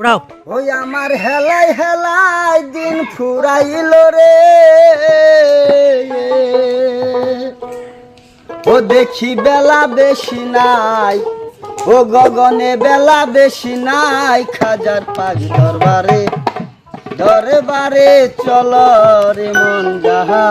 উড়াও। ওই আমার হেলাই হেলাই দিন ফুরাইল রে। ও দেখি বেলা বেশি নাই, ও গগনে বেলা বেশি নাই, খাজার পাগ দরবারে দরবারে চল রে মন যাহা।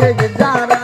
থেকে যারা